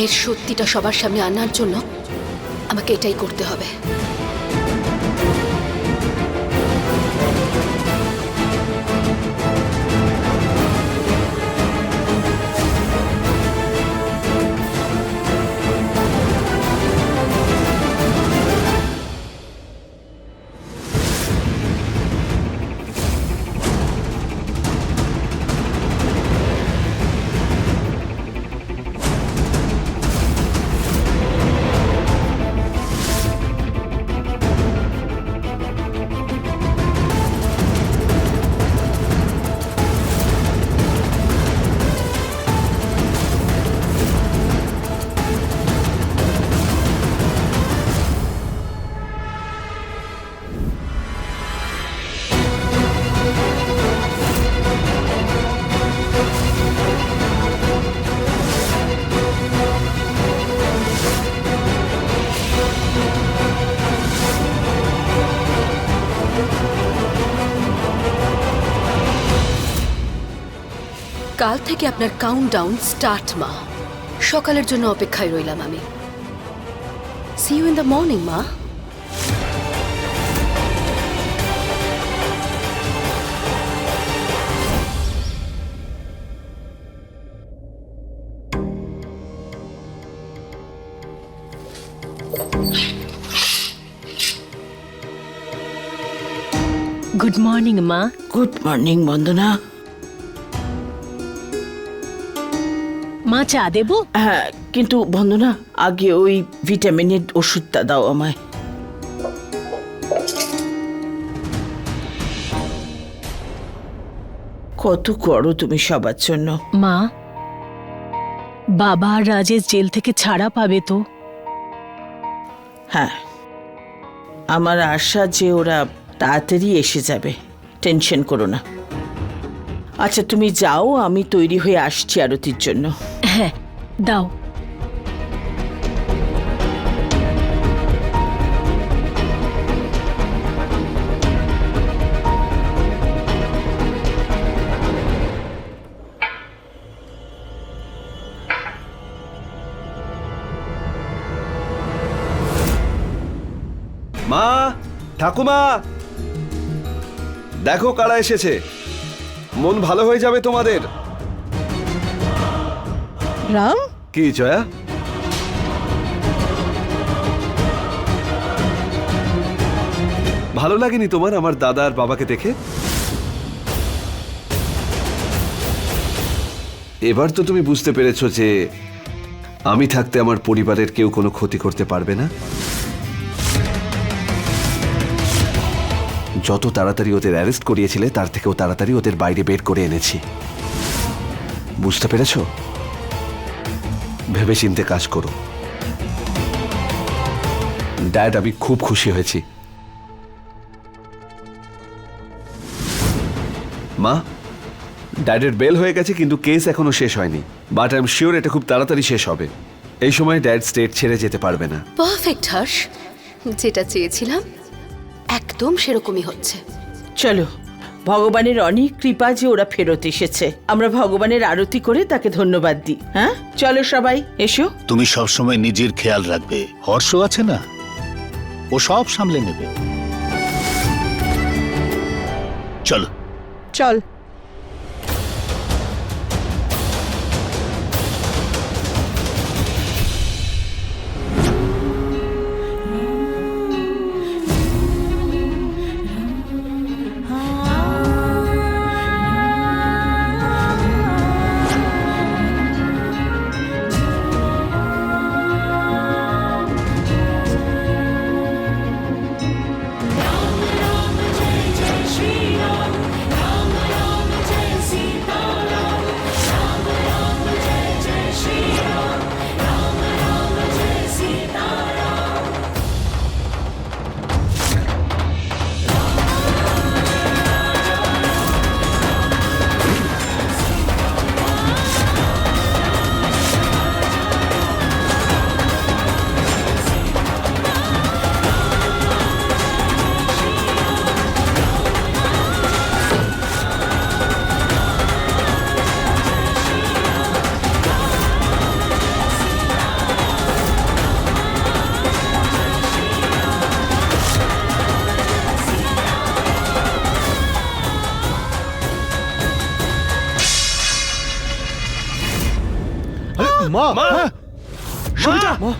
মায়ের সত্যিটা সবার সামনে আনার জন্য আমাকে এটাই করতে হবে। কাল থেকে আপনার কাউন্টডাউন স্টার্ট মা। সকালের জন্য অপেক্ষায় রইলাম আমি। See you in the morning মা। গুড মর্নিং মা। Good morning Bandana. মা চা দেবো? হ্যাঁ কিন্তু বন্দনা আগে ওই ভিটামিনের ওষুধটা দাও আমায়। কত করো তুমি সবার জন্য। মা বাবা আর রাজেশ জেল থেকে ছাড়া পাবে তো? হ্যাঁ আমার আশা যে ওরা তাড়াতাড়ি এসে যাবে টেনশন করো না। আচ্ছা তুমি যাও আমি তৈরি হয়ে আসছি আরতির জন্য। হ্যাঁ দাও। মা ঠাকুমা! দেখো কারা এসেছে। মন ভালো হয়ে যাবে তোমাদের। রাম? কি জয়া? ভালো লাগেনি তোমার আমার দাদা আর বাবাকে দেখে? এবার তো তুমি বুঝতে পেরেছ যে আমি থাকতে আমার পরিবারের কেউ কোনো ক্ষতি করতে পারবে না। যত তাড়াতাড়ি ওদের অ্যারেস্ট করিয়েছিলে, তার থেকেও তাড়াতাড়ি ওদের বাইরে বের করে এনেছি। বুঝতে পেরেছ? ভেবে চিন্তে কাজ করো। ড্যাড আমি খুব খুশি হয়েছি। মা ড্যাডের বেল হয়ে গেছে, কিন্তু কেস এখনও শেষ হয়নি। বাট আই এম শিওর এটা খুব তাড়াতাড়ি শেষ হবে। এই সময় ড্যাড স্টেট ছেড়ে যেতে পারবে না। পারফেক্ট, হর্ষ। যেটা চেয়েছিলাম একদম সেরকমই হচ্ছে। চলো ভগবানের অনেক কৃপা যে ওরা ফেরত এসেছে। আমরা ভগবানের আরতি করে তাকে ধন্যবাদ দিই হ্যাঁ? চলো সবাই এসো। তুমি সবসময় নিজের খেয়াল রাখবে। হর্ষ আছে না? ও সব সামলে নেবে। চলো। চল।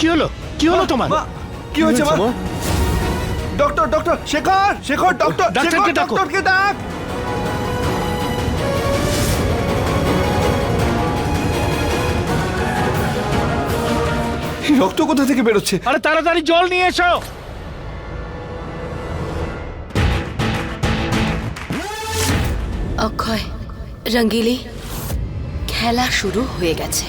কি হলো? কি হলো তোমার? কি হয়েছে মা? Doctor doctor Shekhar Shekhar doctor ডাক্তারকে শেখর ডাকো। ডক্টরকে ডাক। রক্ত কোথা থেকে বেরোচ্ছে? আরে তাড়াতাড়ি জল নিয়ে এসো। অক্ষয় রঙ্গিলি খেলা শুরু হয়ে গেছে।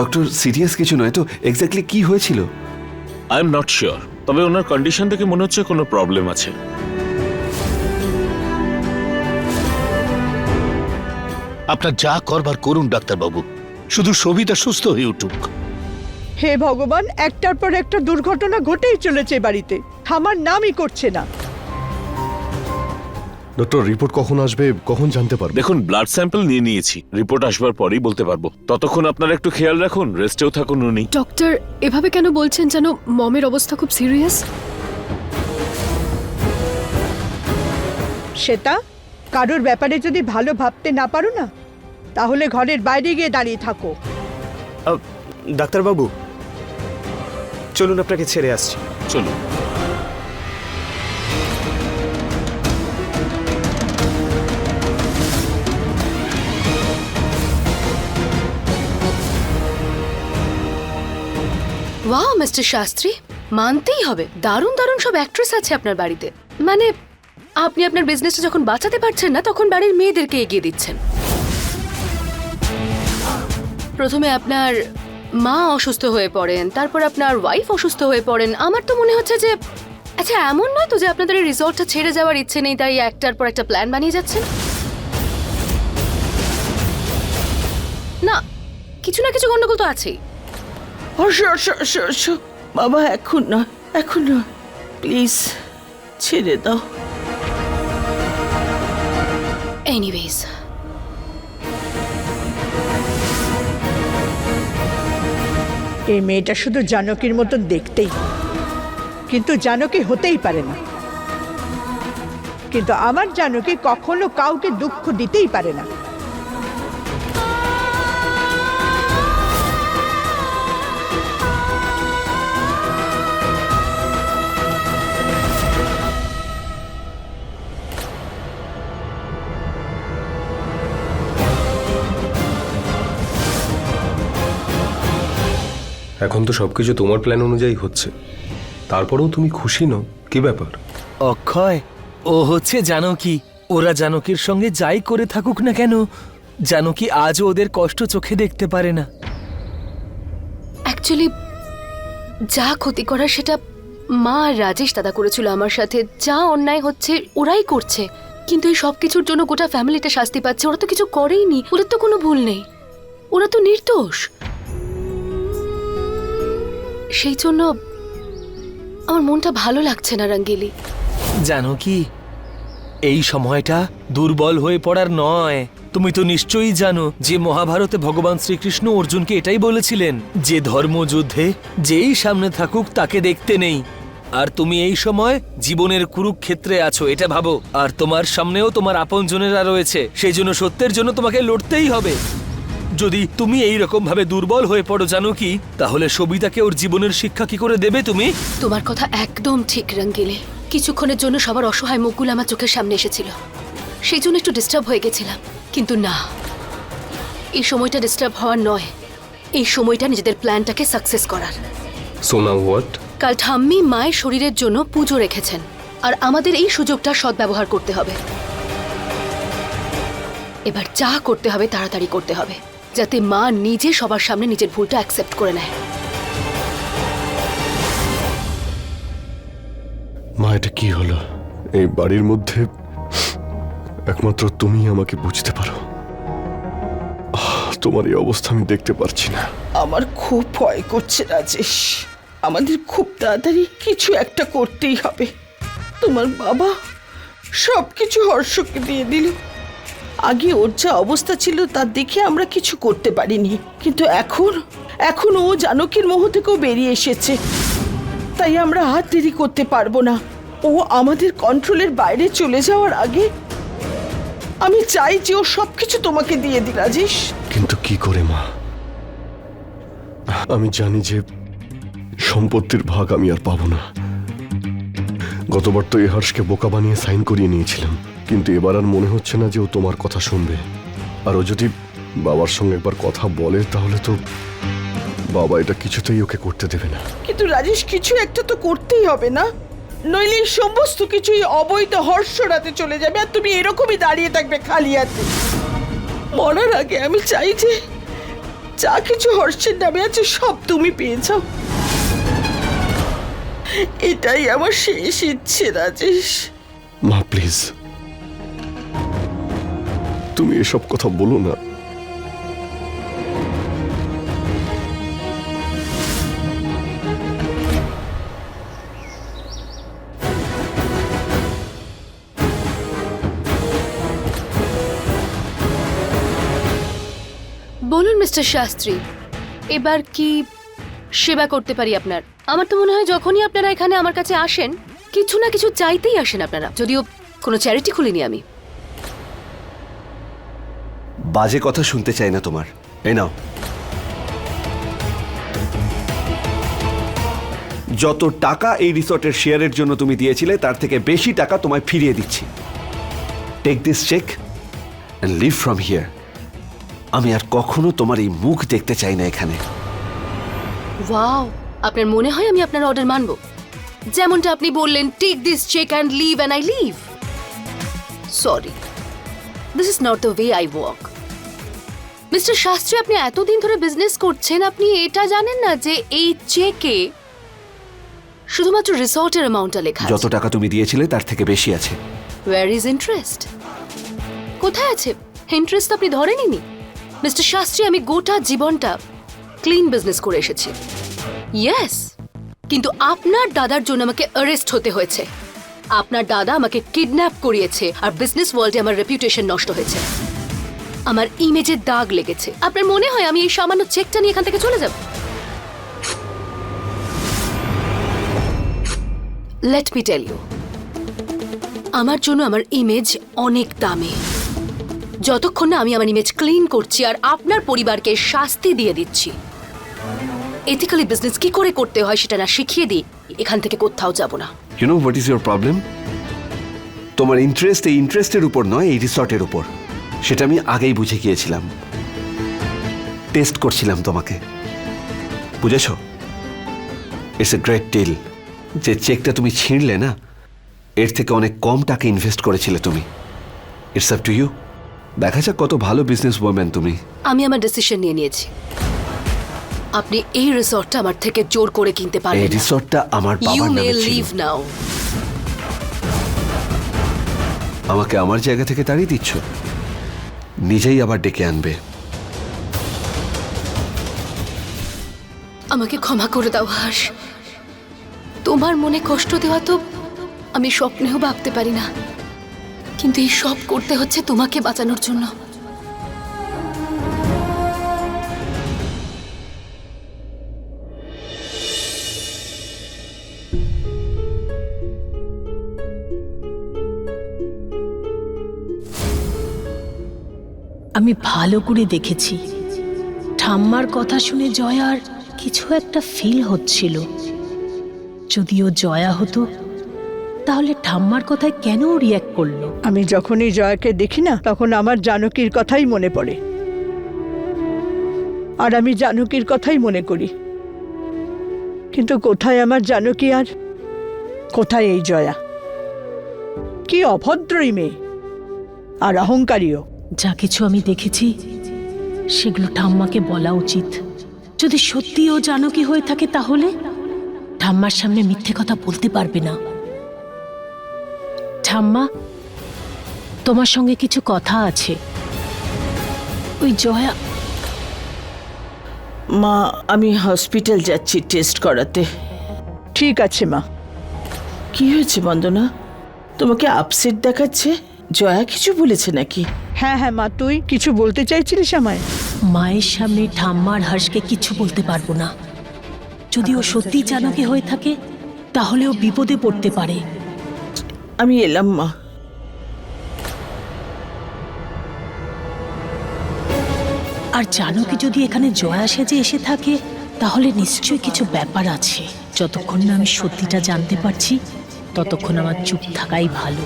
ডক্টর সিরিয়াস কিছু নয় তো? এক্স্যাক্টলি কি হয়েছিল? আই এম নট শিওর তবে ওনার কন্ডিশন থেকে মনে হচ্ছে কোনো প্রবলেম আছে। আপনার যা করবার করুন ডাক্তারবাবু। শুধু সবিতা সুস্থ হয়ে উঠুক। হে ভগবান একটার পর একটা দুর্ঘটনা ঘটেই চলেছে বাড়িতে। থামার নামই করছে না। ডক্টর রিপোর্ট কখন আসবে কখন জানতে পারবে? দেখুন ব্লাড স্যাম্পল নিয়ে নিয়েছি। রিপোর্ট আসবার পরেই বলতে পারব। ততক্ষণ আপনারা একটু খেয়াল রাখুন রেস্টেও থাকুন উনি। ডক্টর এভাবে কেন বলছেন যেন মমের অবস্থা খুব সিরিয়াস শ্বেতা কারোর ব্যাপারে যদি ভালো ভাবতে না পারো না তাহলে ঘরের বাইরে গিয়ে দাঁড়িয়ে থাকো। ডাক্তারবাবু চলুন আপনাকে ছেড়ে আসছি। চলুন। ওয়াও মিস্টার শাস্ত্রী মানতেই হবে। দারুণ দারুণ সব অ্যাক্ট্রেস আছে আপনার বাড়িতে। মানে আপনি আপনার বিজনেসটা যখন বাঁচাতে পারছেন না, তখন বাড়ির মেয়েদেরকে এগিয়ে দিচ্ছেন। প্রথমে আপনার মা অসুস্থ হয়ে পড়েন, তারপর আপনার ওয়াইফ অসুস্থ হয়ে পড়েন। আমার তো মনে হচ্ছে যে আচ্ছা এমন নয় তো যে আপনাদের এই রিসর্টটা ছেড়ে যাওয়ার ইচ্ছে নেই, তাই একটার পর একটা প্ল্যান বানিয়ে যাচ্ছেন? না, কিছু না কিছু গন্ডগোল তো আছেই হর্ষ হর্ষ হর্ষ হর্ষ বাবা এখন নয় এখন নয়। প্লিজ ছেড়ে দাও। এনিওয়েজ এই মেয়েটা শুধু জানকীর মতন দেখতেই কিন্তু জানকী হতেই পারে না। কিন্তু আমার জানকী কখনো কাউকে দুঃখ দিতেই পারে না। এখন তো সবকিছু তোমার প্ল্যান অনুযায়ী হচ্ছে। তারপরেও তুমি খুশি নও? কি ব্যাপার? অক্ষয় ও হচ্ছে জানকী। ওরা জানকীর সঙ্গে যাই করে থাকুক না কেন জানকী আজও ওদের কষ্ট চোখে দেখতে পারে না। অ্যাকচুয়ালি যা ক্ষতি করার সেটা মা আর রাজেশ দাদা করেছিল আমার সাথে। যা অন্যায় হচ্ছে ওরাই করছে। কিন্তু এই সব কিছুর জন্য গোটা ফ্যামিলিটা শাস্তি পাচ্ছে ওরা তো কিছু করেইনি। ওদের তো কোনো ভুল নেই। ওরা তো নির্দোষ। সেই জন্য আমার মনটা ভালো লাগছে না, রঙ্গিলি। জানো কি? এই সময়টা দুর্বল হয়ে পড়ার নয়। তুমি তো নিশ্চয়ই জানো যে মহাভারতে ভগবান শ্রীকৃষ্ণ অর্জুনকে এটাই বলেছিলেন, যে ধর্মযুদ্ধে যেই সামনে থাকুক তাকে দেখতে নেই। আর তুমি এই সময় জীবনের কুরুক্ষেত্রে আছো, এটা ভাবো। আর তোমার সামনেও তোমার আপনজনেরা রয়েছে, সেই জন্য সত্যের জন্য তোমাকে লড়তেই হবে। যদি তুমি এই রকম ভাবে দুর্বল হয়ে পড়ো জানো কি তাহলে সবিতাকে ওর জীবনের শিক্ষা কি করে দেবে তুমি? তোমার কথা একদম ঠিক রঙ্গিলে। কিছুক্ষণের জন্য সবার অসহায় মুখগুলো আমার চোখের সামনে এসেছিল। সেই জন্য একটু ডিস্টার্ব হয়ে গেছিলাম। কিন্তু না। এই সময়টা ডিস্টার্ব হওয়ার নয়। এই সময়টা নিজেদের প্ল্যানটাকে সাকসেস করার। সোনা হোয়াট কাল ঠাম্মি মায়ের শরীরের জন্য পুজো রেখেছেন। আর আমাদের এই সুযোগটা সদ্ব্যবহার করতে হবে। এবার যা করতে হবে তাড়াতাড়ি করতে হবে। যাতে মা নিজে সবার সামনে নিজের ভুলটা অ্যাকসেপ্ট করে নেয়। মা এটা কি হলো? এই বাড়ির মধ্যে একমাত্র তুমি আমাকে বুঝতে পারো। আহ, তোমার এই অবস্থা আমি দেখতে পারছি না। আমার খুব ভয় করছে রাজেশ। আমাদের খুব তাড়াতাড়ি কিছু একটা করতেই হবে। তোমার বাবা সব কিছু হর্ষকে দিয়ে দিল। আগে ওর যা অবস্থা ছিল তা দেখে আমরা কিছু করতে পারিনি। কিন্তু এখন এখন ও জানকীর মোহ থেকেও বেরিয়ে এসেছে। তাই আমরা হাত দেরি করতে পারব না। ও আমাদের কন্ট্রোলের বাইরে চলে যাওয়ার আগে আমি চাই যে ও সবকিছু তোমাকে দিয়ে দিই রাজেশ। কিন্তু কি করে, মা? আমি জানি যে সম্পত্তির ভাগ আমি আর পাবো না। গতবার তো এ হর্ষকে বোকা বানিয়ে সাইন করিয়ে নিয়েছিলাম। কিন্তু এবার আর মনে হচ্ছে না যে ও তোমার কথা শুনবে। আর ও যদি বাবার সঙ্গে একবার কথা বলে তাহলে তো বাবা এটা কিছুতেই ওকে করতে দেবে না। কিন্তু রাজেশ কিছু একটা তো করতেই হবে না। নইলে এই সমস্ত কিছুই অবৈধ হর্ষরাতে চলে যাবে আর তুমি এরকমই দাঁড়িয়ে থাকবে খালি হাতে। মরার আগে আমি চাই যে যা কিছু হর্ষের নামে আছে সব তুমি পেয়ে যাও। এটাই আমার শেষ ইচ্ছে রাজেশ। মা প্লিজ। তুমি এসব কথা বলো না। বলুন, মিস্টার শাস্ত্রী, এবার কি সেবা করতে পারি আপনার? আমার তো মনে হয় যখনই আপনারা এখানে আমার কাছে আসেন, কিছু না কিছু চাইতেই আসেন আপনারা। যদিও কোনো চ্যারিটি খুলিনি আমি। বাজে কথা শুনতে চাই না তোমার। এই নাও। যত টাকা এই রিসর্টের শেয়ারের জন্য তুমি দিয়েছিলে, তার থেকে বেশি টাকা তোমায় ফিরিয়ে দিচ্ছি। Take this cheque and leave from here আমি আর কখনো তোমার এই মুখ দেখতে চাই না এখানে। ওয়াও আপনার মনে হয় আমি আপনার অর্ডার মানব? যেমনটা আপনি বললেন take this cheque and leave and I leave sorry this is not the way I work mister Shastri আপনি এতদিন ধরে বিজনেস করছেন আপনি এটা জানেন না যে এই চেকে শুধুমাত্র রিসর্টের অ্যামাউন্টটা লেখা যত টাকা তুমি দিয়েছিলে তার থেকে বেশি আছে। ওয়ার ইজ ইন্টারেস্ট কোথায় আছে? ইন্টারেস্ট আপনি ধরেননি মিস্টার শাস্ত্রী আমি গোটা জীবনটা ক্লিন বিজনেস করে এসেছি। ইয়েস কিন্তু আপনার দাদার জন্য আমাকে অ্যারেস্ট হতে হয়েছে। আপনার দাদা আমাকে কিডন্যাপ করিয়েছে আর বিজনেস ওয়ার্ল্ডে আমার রেপুটেশন নষ্ট হয়েছে। আমার ইমেজের দাগ লেগেছে। আপনার মনে হয় আমি এই সামান্য চেকটা নিয়ে এখান থেকে চলে যাব? লেট মি টেল ইউ আমার জন্য আমার ইমেজ অনেক দামি। যতক্ষণ না আমি আমার ইমেজ ক্লিন করছি আর আপনার পরিবারকে শাস্তি দিয়ে দিচ্ছি। এথিক্যালি বিজনেস কি করে করতে হয় সেটা না শিখিয়ে দিই, এখান থেকে কোথাও যাব না। You know what is your problem তোমার ইন্টারেস্ট এই ইন্টারেস্টের উপর নয়, এই রিসর্টের উপর। সেটা আমি আগেই বুঝে গিয়েছিলাম। টেস্ট করছিলাম তোমাকে। বুঝেছ? ইটস এ গ্রেট ডিল যে চেকটা তুমি ছিঁড়লে না এর থেকে অনেক কম টাকা ইনভেস্ট করেছিলে তুমি। ইটস আপ টু ইউ দেখা যাক কত ভালো বিজনেস ওম্যান তুমি। আমি আমার ডিসিশন নিয়ে নিয়েছি। আপনি এই রিসর্টটা আমার থেকে জোর করে কিনতে পারেন এই রিসর্টটা আমার ইউ বাবার মে নামে ছিল। লিভ নাও আমাকে আমার জায়গা থেকে তাড়িয়ে দিচ্ছ? নিজেই আবার ডেকে আনবে। আমাকে ক্ষমা করে দাও, হাস। তোমার মনে কষ্ট দেওয়া তো আমি স্বপ্নেও ভাবতে পারি না। কিন্তু এই সব করতে হচ্ছে তোমাকে বাঁচানোর জন্য। আমি ভালো করে দেখেছি। ঠাম্মার কথা শুনে জয়ার কিছু একটা ফিল হচ্ছিল। যদিও জয়া হতো, তাহলে ঠাম্মার কথায় কেন রিয়াক্ট করল? আমি যখনই জয়াকে দেখি না, তখন আমার জানকীর কথাই মনে পড়ে। আর আমি জানকীর কথাই মনে করি। কিন্তু কোথায় আমার জানকী আর কোথায় এই জয়া? কি অভদ্রই মেয়ে, আর অহংকারীও। যা কিছু আমি দেখেছি সেগুলো ঠাম্মাকে বলা উচিত। যদি সত্যি ও জানকী হয়ে থাকে তাহলে ঠাম্মার সামনে মিথ্যে কথা বলতে পারবে না। ঠাম্মা তোমার সঙ্গে কিছু কথা আছে। ওই জয়া মা আমি হসপিটাল যাচ্ছি টেস্ট করাতে। ঠিক আছে মা। কি হয়েছে বন্দনা? তোমাকে আপসেট দেখাচ্ছে? জয়া কিছু বলেছে নাকি? হ্যাঁ হ্যাঁ মা তুই কিছু বলতে চাইছিলিস আমায়? মায়ের সামনে ঠাম্মার হাসকে কিছু বলতে পারব না। যদি ও সত্যি জানকী হয়ে থাকে তাহলে ও বিপদে পড়তে পারে। আমি এলাম মা। আর জানো কি যদি এখানে জয়া সেজে এসে থাকে তাহলে নিশ্চয়ই কিছু ব্যাপার আছে। যতক্ষণ না আমি সত্যিটা জানতে পারছি ততক্ষণ আমার চুপ থাকাই ভালো।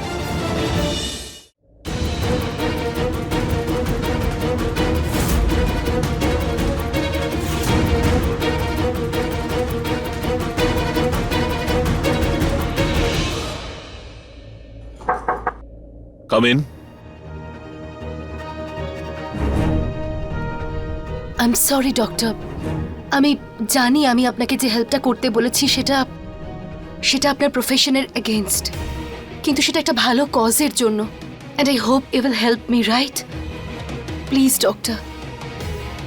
Come in I am sorry doctor আমি জানি আমি আপনাকে যে হেল্পটা করতে বলেছি সেটা সেটা আপনার প্রফেশনের এগেনস্ট কিন্তু সেটা একটা ভালো কজের জন্য। And I hope you will help me right please doctor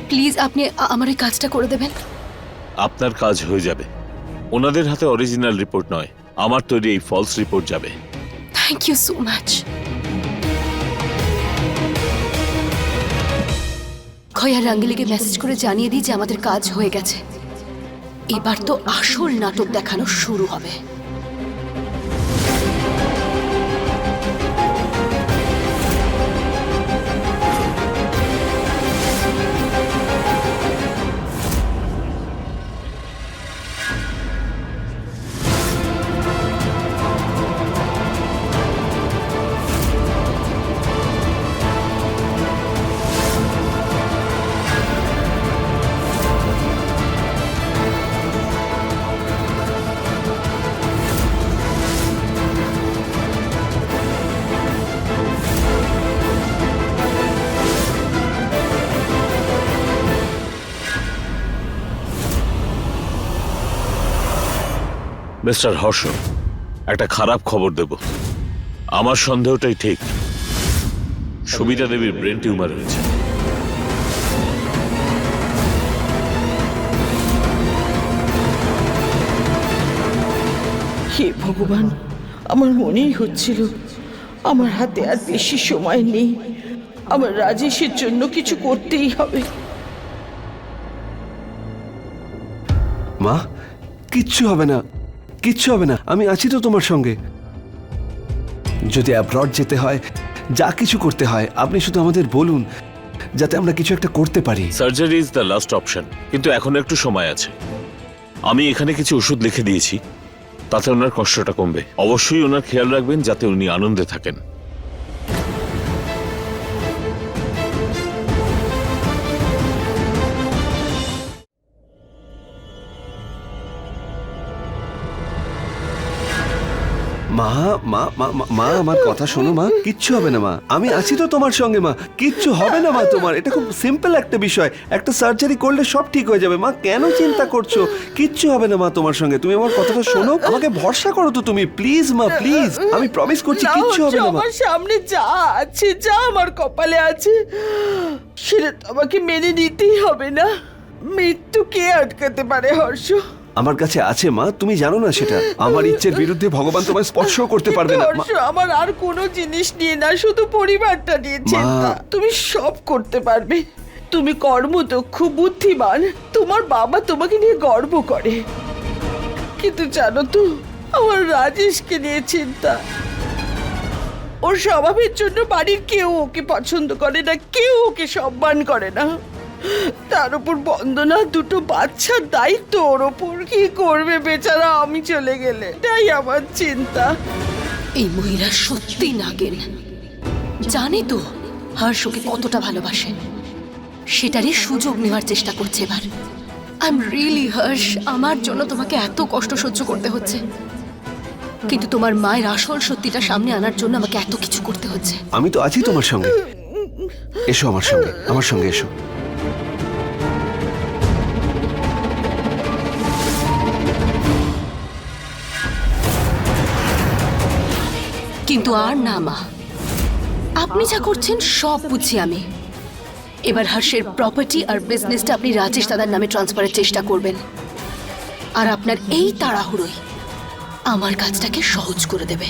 please আপনি আমার এই কাজটা করে দেবেন। আপনার কাজ হয়ে যাবে। ওনাদের হাতে অরিজিনাল রিপোর্ট নয়। আমার তৈরি এই ফলস রিপোর্ট যাবে। থ্যাংক ইউ সো মাচ খয়া রাঙ্গিলিকে মেসেজ করে জানিয়ে দিই যে আমাদের কাজ হয়ে গেছে। এবার তো আসল নাটক দেখানো শুরু হবে। মিস্টার হর্ষ একটা খারাপ খবর দেব। আমার সন্দেহটাই ঠিক। সবিতা দেবীর ব্রেন টিউমার হয়েছে। হে ভগবান আমার মনেই হচ্ছিল আমার হাতে আর বেশি সময় নেই। আমার রাজেশের জন্য কিছু করতেই হবে। মা কিচ্ছু হবে না। কিচ্ছু হবে না। আমি আছি তো তোমার সঙ্গে। যদি অ্যাব্রড যেতে হয়, যা কিছু করতে হয়, আপনি শুধু আমাদের বলুন, যাতে আমরা কিছু একটা করতে পারি। Surgery is the last option কিন্তু এখন একটু সময় আছে। আমি এখানে কিছু ওষুধ লিখে দিয়েছি, তাতে ওনার কষ্টটা কমবে। অবশ্যই ওনার খেয়াল রাখবেন, যাতে উনি আনন্দে থাকেন। মা মা মা মা- আমার কথা শোনো মা কিচ্ছু হবে না মা। আমি আছি তো তোমার সঙ্গে মা কিচ্ছু হবে না মা তোমার। এটা খুব সিম্পল একটা বিষয়। একটা সার্জারি করলে সব ঠিক হয়ে যাবে। মা কেন চিন্তা করছ? কিচ্ছু হবে না মা তোমার সঙ্গে। তুমি আমার কথাটা শোনো। আমাকে ভরসা করো তো তুমি। প্লিজ মা প্লিজ আমি প্রমিস করছি কিচ্ছু হবে না মা। আমার সামনে যা আছে যা আমার কপালে আছে। সেটা তো আমাকে মেনে নিতেই হবে না। মৃত্যু কে আটকাতে পারে হর্ষ? আমার কাছে আছে মা। তুমি জানো না সেটা। আমার ইচ্ছের বিরুদ্ধে ভগবান তোমায় স্পর্শ করতে পারবে না। মা- হর্ষ আমার আর কোনো জিনিস নিয়ে না শুধু পরিবারটা নিয়ে চিন্তা। তুমি সব করতে পারবে। তুমি কর্মদক্ষ বুদ্ধিমান। তোমার বাবা তোমাকে নিয়ে গর্ব করে। কিন্তু জানো তো আমার রাজেশকে নিয়ে চিন্তা। ওর স্বভাবের জন্য বাড়ির কেউ ওকে পছন্দ করে না কেউ ওকে সম্মান করে না। তার উপর বন্দনা দুটো বাচ্চার দায়িত্ব ওর ওপর কি করবে বেচারা আমি চলে গেলে? তাই আমার চিন্তা। এই মহিলা সত্যি নাগেন। জানে তো হর্ষকে কতটা ভালোবাসে। সেটারই সুযোগ নেওয়ার চেষ্টা করছে এবার। আই এম রিয়েলি হর্ষ আমার জন্য তোমাকে এত কষ্ট সহ্য করতে হচ্ছে। কিন্তু তোমার মায়ের আসল সত্যিটা সামনে আনার জন্য আমাকে এত কিছু করতে হচ্ছে। আমি তো আছি তোমার সঙ্গে। এসো আমার সঙ্গে আমার সঙ্গে এসো। কিন্তু আর না, মা। আপনি যা করছেন, সব বুঝি আমি। এবার হর্ষের প্রপার্টি আর বিজনেসটা আপনি রাজেশ দাদার নামে ট্রান্সফারের চেষ্টা করবেন। আর আপনার এই তাড়াহুড়োই আমার কাজটাকে সহজ করে দেবে।